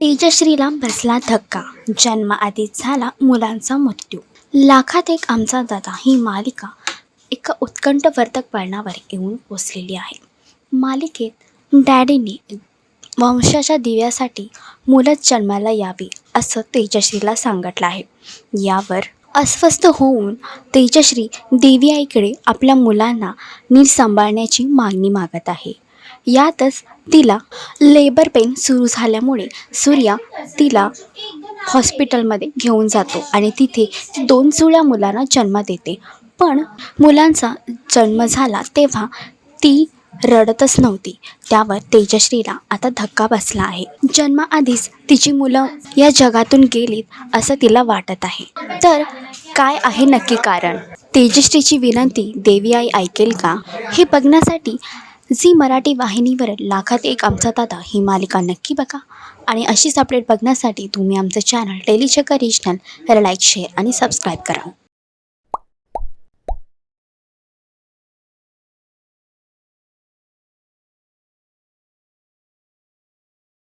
तेजश्रीला बसला धक्का. जन्माआधीच झाला मुलांचा मृत्यू. लाखात एक आमचा दादा ही मालिका एका उत्कंठवर्धक वळणावर येऊन पोचलेली आहे. मालिकेत डॅडीने वंशाच्या दिव्यासाठी मुलंच जन्माला यावी असं तेजश्रीला सांगितलं आहे. यावर अस्वस्थ होऊन तेजश्री देवी आईकडे आपल्या मुलांना नीट सांभाळण्याची मागणी मागत आहे. यातच तिला लेबर पेन सुरू झाल्यामुळे सूर्या तिला हॉस्पिटलमध्ये घेऊन जातो आणि तिथे दोन जुळ्या मुलांना जन्म देते. पण मुलांचा जन्म झाला तेव्हा ती रडतच नव्हती. त्यावर तेजश्रीला आता धक्का बसला आहे. जन्माआधीच तिची मुलं या जगातून गेलीत असं तिला वाटत आहे. तर काय आहे नक्की कारण? तेजश्रीची विनंती देवी आई ऐकेल का? हे बघण्यासाठी झी मराठी वाहिनीवर लाखात एक आमचा दादा ही मालिका नक्की बघा. आणि अशीच अपडेट बघण्यासाठी तुम्ही आमचं channel Telechakkar regional like share आणि सबस्क्राईब करा.